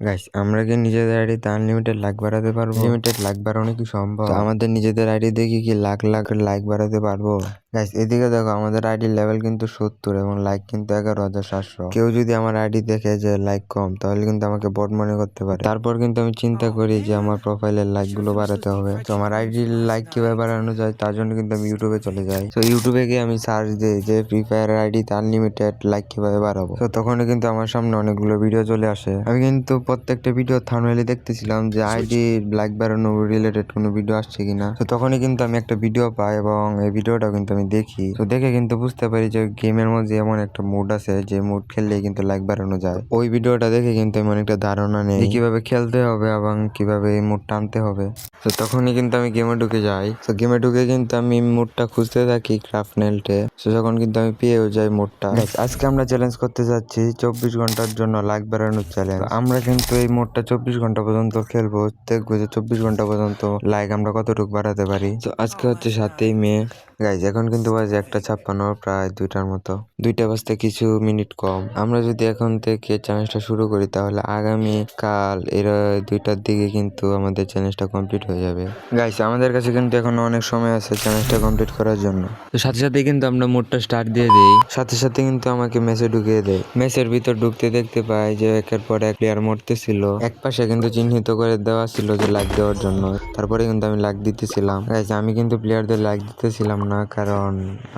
Guys আমরা কি নিজেদের আইডিতে আনলিমিটেড লাইক বাড়াতে পারব? লিমিটেড লাইক বাড়ানো কি সম্ভব? আমাদের নিজেদের আইডি দেখি কি লাখ লাখ লাইক বাড়াতে পারব? গাইস এদিকে দেখো, আমাদের আইডি লেভেল কিন্তু সত্তর এবং লাইক কিন্তু এগারো হাজার সাতশো। কেউ যদি আমার আইডি দেখে যে লাইক কম, তাহলে কিন্তু আমাকে বট মনে করতে পারে। তারপর কিন্তু আমি চিন্তা করি যে আমার প্রোফাইলের লাইকগুলো বাড়াতে হবে। তো আমার আইডির লাইক কীভাবে বাড়ানো যায়, তার জন্য কিন্তু আমি ইউটিউবে চলে যাই। তো ইউটিউবে গিয়ে আমি সার্চ দিই যে ফ্রি ফায়ার আইডিতে আনলিমিটেড লাইক কীভাবে বাড়াবো। তো তখনই কিন্তু আমার সামনে অনেকগুলো ভিডিও চলে আসে। আমি কিন্তু প্রত্যেকটা ভিডিও থামনেলে দেখতেছিলাম যে আইডি লাইক বাড়ানো রিলেটেড কোনো ভিডিও আসছে কিনা। তো তখনই কিন্তু আমি একটা ভিডিও পাই এবং এই ভিডিওটা কিন্তু আমি দেখি। তো দেখে কিন্তু বুঝতে পারি যে গেমের মধ্যে এমন একটা মুড আছে যে মুড খেললে কিন্তু লাইক বাড়ানো যায়। ওই ভিডিওটা দেখে কিন্তু আমি অনেকটা ধারণা নেই কীভাবে খেলতে হবে এবং কীভাবে এই মুড টানতে হবে। তো তখনই কিন্তু আমি গেমে ঢুকে যাই। তো গেমে ঢুকে কিন্তু আমি মুডটা খুঁজতে থাকি ক্রাফট নেলটে তো। যখন কিন্তু আমি পেয়েও যাই মুডটা আজকে আমরা চ্যালেঞ্জ করতে যাচ্ছি চব্বিশ ঘণ্টার জন্য লাইক বাড়ানোর চ্যালেঞ্জ আমরা কিন্তু এই মোডটা চব্বিশ ঘণ্টা পর্যন্ত খেলব। দেখব যে চব্বিশ ঘণ্টা পর্যন্ত লাইক আমরা কতটুকু বাড়াতে পারি। তো আজকে হচ্ছে সাতই মে। গাইজ এখন কিন্তু বাজে একটা ছাপ্পান্ন প্রায় দুইটার মতো। দুইটা বাজতে কিছু মিনিট কম। আমরা যদি এখন থেকে চ্যালেঞ্জটা শুরু করি তাহলে আগামী কাল এর দুইটার দিকে কিন্তু আমাদের চ্যালেঞ্জটা কমপ্লিট হয়ে যাবে। গাইস আমাদের কাছে কিন্তু এখন অনেক সময় আছে চ্যালেঞ্জটা কমপ্লিট করার জন্য। তো সাথে সাথে কিন্তু আমরা মোডটা স্টার্ট দিয়ে দিই। সাথে সাথে কিন্তু আমাকে মেসে ঢুকিয়ে দেয়। মেসের ভিতর ঢুকতে দেখতে পাই যে একের পর এক প্লেয়ার মরতেছিল। এক পাশে কিন্তু চিহ্নিত করে দেওয়া ছিল যে লাগ দেওয়ার জন্য। তারপরে কিন্তু আমি লাগ দিতেছিলাম। গাইস আমি কিন্তু প্লেয়ারদের লাগ দিতেছিলাম না, কারণ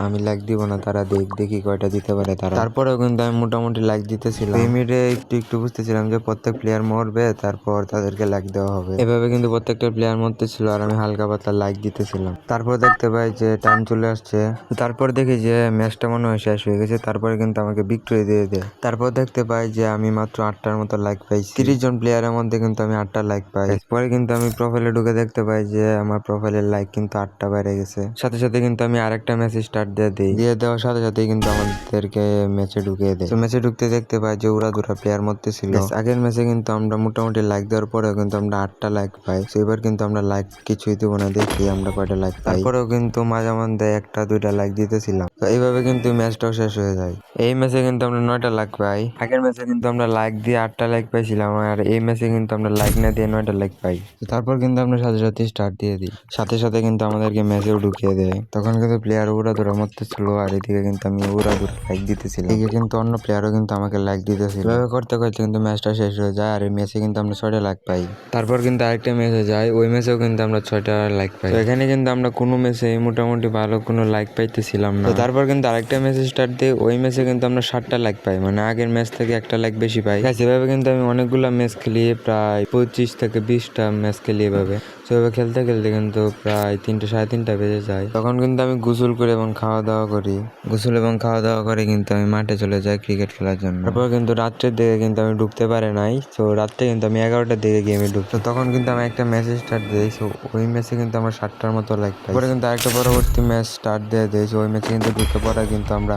আমি লাইক দিব না, তারা দেখ, দেখি কয়টা দিতে পারে তারা। তারপরেও কিন্তু আমি মোটামুটি লাইক দিতেছিলাম। লিমিটে একটু একটু বুঝতেছিলাম যে প্রত্যেক প্লেয়ার মরবে, তারপর তাদেরকে লাইক দেওয়া হবে। এভাবে কিন্তু প্রত্যেকটা প্লেয়ার মরতেছিল আর আমি হালকা পাতলা লাইক দিতেছিলাম। তারপর দেখতে পাই যে টাইম চলে আসছে। তারপর দেখি যে ম্যাচটা মনে হয় শেষ হয়ে গেছে, তারপরে কিন্তু আমাকে বিক্রয় দিয়ে দেয়। তারপর দেখতে পাই যে আমি মাত্র আটটার মতো লাইক পাইছি। তিরিশ জন প্লেয়ারের মধ্যে কিন্তু আমি আটটা লাইক পাই। পরে কিন্তু আমি প্রোফাইলে ঢুকে দেখতে পাই যে আমার প্রোফাইলের লাইক কিন্তু আটটা বেড়ে গেছে। সাথে সাথে কিন্তু আমি আরেকটা ম্যাচ স্টার্ট দিয়ে দিই। দিয়ে দেওয়ার সাথে সাথেই কিন্তু আমাদেরকে ম্যাচে ঢুকিয়ে দেয়। তো ম্যাচে ঢুকতে দেখতে পাই যে ওরা দুরা প্লেয়ার মধ্যে ছিল। আগের ম্যাচে কিন্তু আমরা মোটামুটি লাইক দেওয়ার পরেও কিন্তু আমরা আটটা লাইক পাই। তো এবার কিন্তু আমরা লাইক কিছুই দেবো না দেখি আমরা কয়টা লাইক পাই। তারপরেও কিন্তু মাঝে মধ্যে একটা দুইটা লাইক দিতেছিলাম। তো এইভাবে কিন্তু ম্যাচটাও শেষ হয়ে যায়। এই ম্যাচে কিন্তু আমরা নয়টা লাইক পাই। আগের ম্যাচে কিন্তু আমরা লাইক দিয়ে আটটা লাইক পাইছিলাম আর এই ম্যাচে কিন্তু আমরা লাইক না দিয়ে নয়টা লাইক পাই। তারপর কিন্তু আমরা সাথে সাথে স্টার্ট দিয়ে দিই। সাথে সাথে কিন্তু আমাদেরকে ম্যাচেও ঢুকিয়ে দেয়। তখন কিন্তু প্লেয়ার উড়া ধরা মরতেছিল আর এদিকে কিন্তু আমি ওরা ধরে লাইক দিতেছিলাম। এদিকে কিন্তু অন্য প্লেয়ারও কিন্তু আমাকে লাইক দিতেছিল। এভাবে করতে করতে কিন্তু ম্যাচটা শেষ হয়ে যায় আর এই ম্যাচে কিন্তু আমরা ছয়টা লাইক পাই। তারপর কিন্তু আরেকটা ম্যাচে যাই, ওই ম্যাচেও কিন্তু আমরা ছয়টা লাইক পাই। এখানে কিন্তু আমরা কোনো ম্যাচে মোটামুটি ভালো কোনো লাইক পাইতেছিলাম না। তারপর কিন্তু আরেকটা ম্যাচ স্টার্ট দিয়ে ওই ম্যাচে কিন্তু আমরা ষাটটা লাইক পাই মানে আগের ম্যাচ থেকে একটা লাইক বেশি পাই। সেভাবে কিন্তু আমি অনেকগুলো ম্যাচ খেলি, প্রায় পঁচিশ থেকে বিশটা ম্যাচ খেলি এভাবে। সেভাবে খেলতে খেলতে কিন্তু প্রায় তিনটে, সাড়ে তিনটা বেজে যায়। তখন কিন্তু আমি গোসল করি এবং খাওয়া দাওয়া করি। গোসল এবং খাওয়া দাওয়া করে কিন্তু আমি মাঠে চলে যাই ক্রিকেট খেলার জন্য। তারপর কিন্তু রাত্রের দিকে কিন্তু আমি ঢুকতে পারি নাই। তো রাত্রে কিন্তু আমি এগারোটার দিকে গেমে ঢুকতো তখন কিন্তু আমি একটা ম্যাচ স্টার্ট দিই তো ওই ম্যাচে কিন্তু আমার সাতটার মতো লাইক পাই। পরে কিন্তু আরেকটা পরবর্তী ম্যাচ স্টার্ট দিয়ে দিই ওই ম্যাচে কিন্তু ঢুকে পড়া কিন্তু আমরা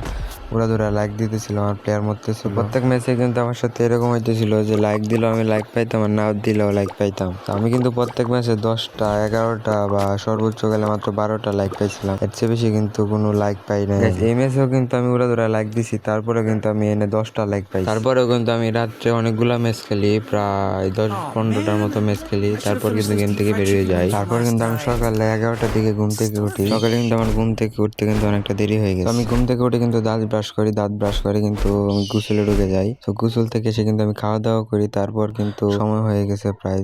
উড়া ধরে লাইক দিতেছিল আমার প্লেয়ার মধ্যে। ছিল প্রত্যেক ম্যাচে কিন্তু আমার সাথে এরকম হইতেছিল যে লাইক দিলেও আমি লাইক পাইতাম আর না দিলেও লাইক পাইতাম। তো আমি কিন্তু প্রত্যেক ম্যাচে দশটা এগারোটা বা সর্বোচ্চ গেলে মাত্র বারোটা লাইক পাইছিলাম। এর চেয়ে বেশি কিন্তু কোনো লাইক পাই নাই। এই ম্যাচেও কিন্তু আমি উড়া ধরে লাইক দিছি তারপরে কিন্তু আমি এনে দশটা লাইক পাই তারপরেও কিন্তু আমি রাত্রে অনেকগুলা ম্যাচ খেলি প্রায় দশ পনেরোটার মতো ম্যাচ খেলি তারপর কিন্তু গেম থেকে বেরিয়ে যাই। তারপর কিন্তু আমি সকালে এগারোটার দিকে ঘুম থেকে উঠি। সকালে কিন্তু আমার ঘুম থেকে উঠতে কিন্তু অনেকটা দেরি হয়ে গেছে। আমি ঘুম থেকে উঠে কিন্তু দাঁত ব্রাশ করি দাঁত ব্রাশ করে কিন্তু আমি গুসলে ঢুকে যাই। তো গুসল থেকে এসে কিন্তু আমি খাওয়া দাওয়া করি তারপর কিন্তু সময় হয়ে গেছে প্রায়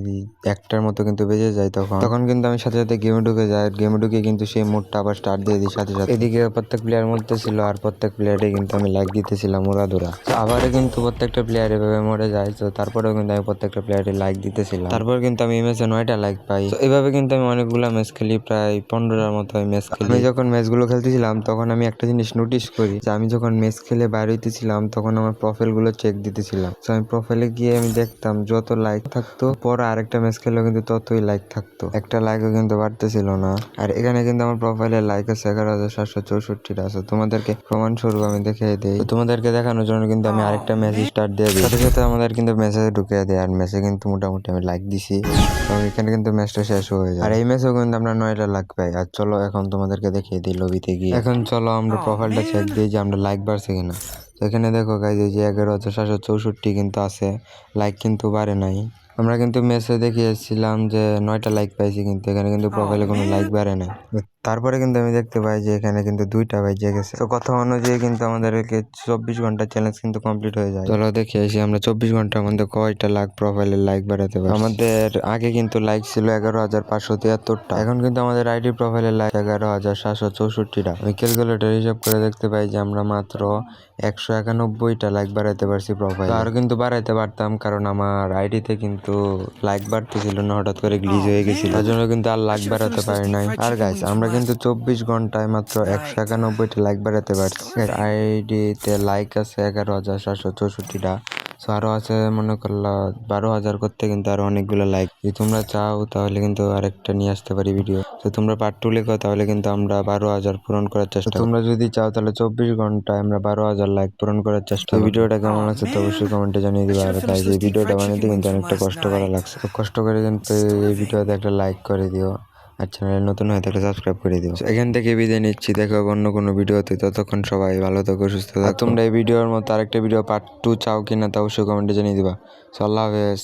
একটার মতো কিন্তু বেজে যায় তখন। তখন। কিন্তু আমি সাথে সাথে গেমে ঢুকে যাই গেমে ঢুকে কিন্তু সেই মোডটা আবার স্টার্ট দিয়ে দিই সাথে সাথে। এদিকে প্রত্যেক প্লেয়ার মধ্যে ছিল আর প্রত্যেক প্লেয়ারে কিন্তু আমি লাইক দিতেছিলাম ওরা তো আবার কিন্তু প্রত্যেকটা প্লেয়ার এভাবে মরে যায় তো তারপরেও কিন্তু আমি প্রত্যেকটা প্লেয়ারে লাইক দিতেছিলাম। তারপর কিন্তু আমি এই ম্যাচে নয়টা লাইক পাই। তো এভাবে কিন্তু আমি অনেকগুলো ম্যাচ খেলি প্রায় পনেরোটার মতো আমি ম্যাচ খেলি। আমি যখন ম্যাচগুলো খেলতেছিলাম তখন আমি একটা জিনিস নোটিস করি যে আমি যখন ম্যাচ খেলে বাইরে হইতেছিলাম তখন আমার প্রোফাইলগুলো চেক দিতেছিলাম। তো আমি প্রোফাইলে গিয়ে আমি দেখতাম যত লাইক থাকতো পরে আরেকটা ম্যাচ খেলেও কিন্তু ততই লাইক থাকতো। একটা লাইকও কিন্তু বাড়তেছিল না। আর এখানে কিন্তু আমার প্রোফাইলে লাইক আছে এগারো হাজার সাতশো চৌষট্টিটা আছে। তোমাদেরকে প্রমাণ স্বরূপ আমি দেখিয়ে দিই। তোমাদেরকে দেখানোর জন্য কিন্তু আমি আরেকটা ম্যাচ স্টার্ট দিয়ে দিই। সাথে সাথে আমাদের কিন্তু মেসেজ ঢুকিয়ে দেয়। আর মেসে কিন্তু মোটামুটি আমি লাইক দিছি। এবং এখানে কিন্তু ম্যাচটা শেষ হয়ে যায়। আর এই ম্যাচেও কিন্তু আমরা নয়টা লাইক পাই। আর চলো এখন তোমাদেরকে দেখিয়ে দিই লবিতে গিয়ে। এখন চলো আমরা প্রোফাইলটা চেক দিই যে আমরা লাইক বাড়ছে কিনা। তো এখানে দেখো গাইজ যে এগারো হাজার সাতশো চৌষট্টি কিন্তু আছে। লাইক কিন্তু বাড়ে নাই। আমরা কিন্তু মেসে দেখিয়েছিলাম যে নয়টা লাইক পাইছি কিন্তু এখানে কিন্তু প্রোফাইলে কোনো লাইক বাড়ে নাই। তারপরে কিন্তু আমি দেখতে পাই যে এখানে কিন্তু দুইটা বাইজে গেছে। তো কথা অনুযায়ী কিন্তু আমাদেরকে চব্বিশ ঘণ্টা চ্যালেঞ্জ কিন্তু কমপ্লিট হয়ে যায়। চলো দেখে আসি আমরা চব্বিশ ঘণ্টার মধ্যে কয়টা লাখ প্রোফাইলে লাইক বাড়াতে পারি আমাদের আগে কিন্তু লাইক ছিল এগারো হাজার পাঁচশো তিয়াত্তরটা। এখন কিন্তু আমাদের আইডি প্রোফাইলে লাইক এগারো হাজার সাতশো চৌষট্টিটা। আমি ক্যালকুলেটর হিসাব করে দেখতে পাই যে আমরা মাত্র একশো একানব্বইটা লাইক বাড়াতে পারছি প্রোফাইল আর কিন্তু বাড়াইতে পারতাম কারণ আমার আইডিতে কিন্তু লাইক বাড়তেছিল না হঠাৎ করে গ্লিজ হয়ে গেছিল। তার জন্য কিন্তু আর লাইক বাড়াতে পারি নাই। আর গাইস আমরা কিন্তু চব্বিশ ঘন্টায় মাত্র একশো একানব্বইটা লাইক বাড়াতে পারছি। আইডিতে লাইক আছে এগারো হাজার সাতশো চৌষট্টিটা। সো আরও আছে মনে করল বারো হাজার করতে কিন্তু আরও অনেকগুলো লাইক যদি তোমরা চাও তাহলে কিন্তু আরেকটা নিয়ে আসতে পারি ভিডিও তো তোমরা পার্ট টু লেখো তাহলে কিন্তু আমরা বারো হাজার পূরণ করার চেষ্টা। তোমরা যদি চাও তাহলে চব্বিশ ঘন্টায় আমরা বারো হাজার লাইক পূরণ করার চেষ্টা। ভিডিওটা কেমন আছে তো অবশ্যই কমেন্টে জানিয়ে দিবা। আর তাই এই ভিডিওটা বানাতে কিন্তু অনেকটা কষ্ট করা লাগছে। কষ্ট করে কিন্তু এই ভিডিওতে একটা লাইক করে দিও। আর চ্যানেল নতুন হয়ে থাকলে সাবস্ক্রাইব করে দিও। এখান থেকে বিদায় নিচ্ছি দেখো অন্য কোনো ভিডিওতে। ততক্ষণ সবাই ভালো থাকো সুস্থ থাকো। তোমরা এই ভিডিওর মতো আরেকটা ভিডিও পার্ট টু চাও কিনা তা অবশ্যই কমেন্টে জানিয়ে দিবা। সো আল্লাহ হাফেজ।